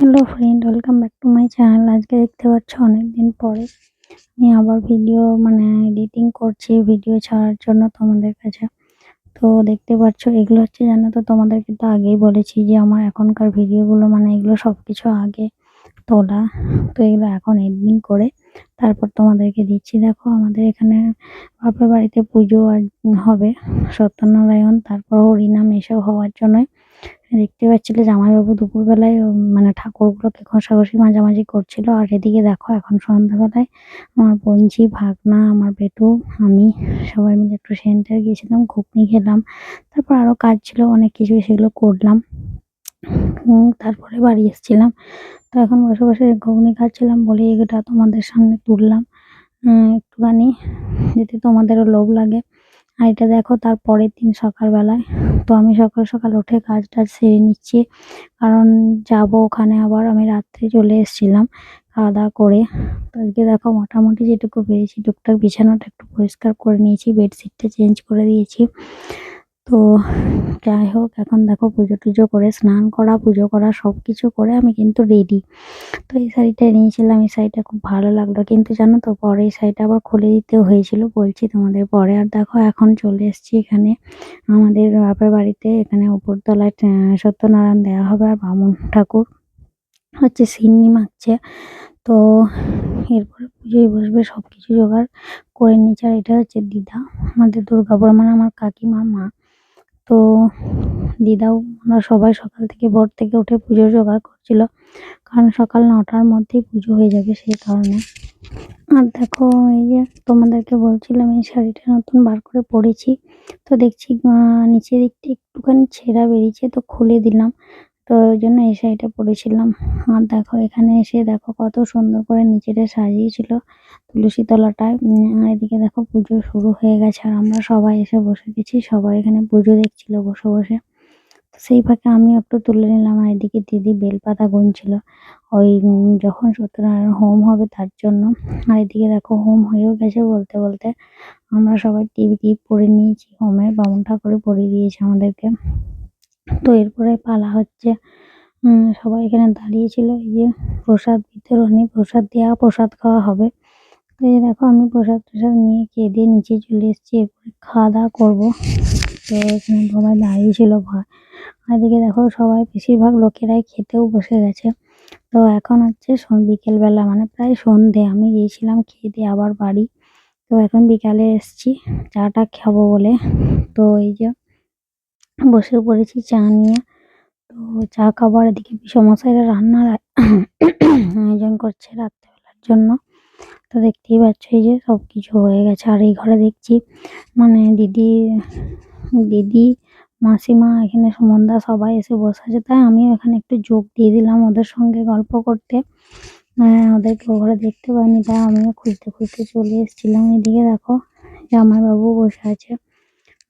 Hello friend welcome back to my channel আজকে দেখতে পাচ্ছ অনেকদিন পরে আমি আবার ভিডিও মানে এডিটিং করছি ভিডিও ছাড়ার জন্য তোমাদের কাছে। তো দেখতে পাচ্ছ, এগুলো হচ্ছে জানো তো তোমাদেরকে তো আগেই বলেছি যে আমার এখনকার ভিডিওগুলো মানে এগুলো সব কিছু আগে তোলা। তো এগুলো এখন এডিটিং করে তারপর তোমাদেরকে দিচ্ছি। দেখো, আমাদের এখানে বাপের বাড়িতে পুজো আর হবে সত্যনারায়ণ, তারপর হরিনাম এসব হওয়ার জন্যই। দেখতে পাচ্ছিলে জামাইবাবু দুপুরবেলায় মানে ঠাকুরগুলোকে ঘষাঘষি মাঝামাঝি করছিল। আর এদিকে দেখো, এখন সন্ধ্যাবেলায় আমার বোনঝি, ভাগনা, আমার বেটু, আমি সবাই মিলে একটু সেন্টার গিয়েছিলাম, ঘুগনি খেলাম। তারপর আরও কাজ ছিল, অনেক কিছু সেগুলো করলাম। তারপরে বাড়ি এসেছিলাম। তো এখন বসে বসে ঘুগনি খাচ্ছিলাম, বলে এটা তোমাদের সামনে তুললাম। একটুখানি, যাতে তোমাদেরও লোভ লাগে। আর এটা দেখো তার পরের দিন সকালবেলায়। তো আমি সকাল সকাল উঠে কাজ টাজ সেরে নিচ্ছি, কারণ যাব ওখানে আবার। আমি রাত্রে চলে এসেছিলাম খাওয়া দাওয়া করে। তো আজকে দেখো মোটামুটি যেটুকু পেরেছি, টুকটাক বিছানাটা একটু পরিষ্কার করে নিয়েছি, বেডশিটটা চেঞ্জ করে দিয়েছি। তো যাই হোক, এখন দেখো পুজো টুজো করে, স্নান করা, পুজো করা সব কিছু করে আমি কিন্তু রেডি তো এই শাড়িটা নিয়েছিলাম এই শাড়িটা খুব ভালো লাগল। কিন্তু জানো তো, পরে এই শাড়িটা আবার খুলে দিতে হয়েছিল, বলছি তোমাদের পরে। আর দেখো, এখন চলে এসেছি এখানে আমাদের বাপের বাড়িতে। এখানে উপরতলায় সত্যনারায়ণ দেওয়া হবে আর বামুন ঠাকুর। হচ্ছে সিন্নি মাখছে। তো এরপরে পুজোয় বসবে সব কিছু জোগাড় করে নিয়েছে। আর এটা হচ্ছে দিদা, আমাদের দুর্গাপুর। মানে আমার কাকিমার মা। তো দিদাও আমরা সবাই সকাল থেকে ভোর থেকে উঠে পুজো জোগাড় করছিল। কারণ সকাল নটার মধ্যেই পুজো হয়ে যাবে সেই কারণে। আর দেখো, এই যে তোমাদেরকে বলছিলাম, এই শাড়িটা নতুন বার করে পরেছি। তো দেখছি নিচের দিকটা একটুখানি ছেঁড়া বেরিয়েছে, তো খুলে দিলাম। তো ওই জন্য এই শাড়িটা পরেছিলাম। আর দেখো, এখানে এসে দেখো কত সুন্দর করে নিচেটা সাজিয়েছিল তুলসী তলাটায় আর এদিকে দেখো পুজো শুরু হয়ে গেছে আর আমরা সবাই এসে বসে গেছি। সবাই এখানে পুজো দেখছিল বসে বসে। তো সেই ফাঁকে আমিও একটু তুলে নিলাম আর এদিকে দিদি বেলপাতা গুনছিল। ওই যখন সত্যনারায়ণ হোম হবে তার জন্য। আর এদিকে দেখো হোম হয়েও গেছে বলতে বলতে। আমরা সবাই টিভি টিপ পরে নিয়েছি, হোমের বামুন ঠাকুরে পরিয়ে দিয়েছে আমাদেরকে। তো এরপরে পালা হচ্ছে। সবাই এখানে দাঁড়িয়েছিল এই যে প্রসাদ বিতরণী প্রসাদ দেওয়া প্রসাদ খাওয়া হবে। তো এই দেখো, আমি প্রসাদ টসাদ নিয়ে খেয়ে দিয়ে নিচে চলে এসেছি। এরপরে খাওয়া দাওয়া করব। তো এখানে সবাই দাঁড়িয়েছিল ভয়। এদিকে দেখো, সবাই বেশিরভাগ লোকেরাই খেতেও বসে গেছে। তো এখন হচ্ছে বিকেলবেলা মানে প্রায় সন্ধে। আমি গিয়েছিলাম খেয়ে দিয়ে আবার বাড়ি। তো এখন বিকালে এসেছি। চাটা খাব বলে। তো এই যে বসে পড়েছি চা নিয়ে। তো চা খাবার এদিকে সমস্যাটা রান্নার আয়োজন করছে রাত্রেবেলার জন্য। তো দেখতেই পাচ্ছ এই যে সব কিছু হয়ে গেছে। আর এই ঘরে দেখছি মানে দিদি দিদি মাসিমা এখানে সুমনদা সবাই এসে বসে আছে। তাই আমিও এখানে একটু যোগ দিয়ে দিলাম ওদের সঙ্গে গল্প করতে। আহ, ওদেরকে ঘরে দেখতে পাইনি তাই আমিও খুঁজতে খুঁজতে চলে এসেছিলাম। এদিকে দেখো জামাইবাবু বসে আছে।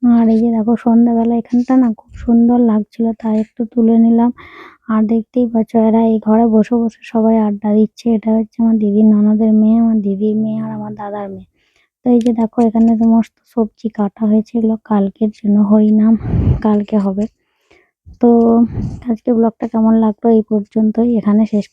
আর এই যে দেখো সন্ধ্যাবেলা এখানটা না খুব সুন্দর লাগছিল, তাই একটু তুলে নিলাম। আর দেখতেই পাচ্ছ এরা এই ঘরে বসে বসে সবাই আড্ডা দিচ্ছে। এটা হচ্ছে আমার দিদির ননদের মেয়ে, আমার দিদির মেয়ে আর আমার দাদার মেয়ে। তো এই যে দেখো এখানে সমস্ত সবজি কাটা হয়েছে, এগুলো কালকের জন্য হরিনাম, কালকে হবে। তো আজকে ব্লগটা কেমন লাগল এই পর্যন্তই, এখানে শেষ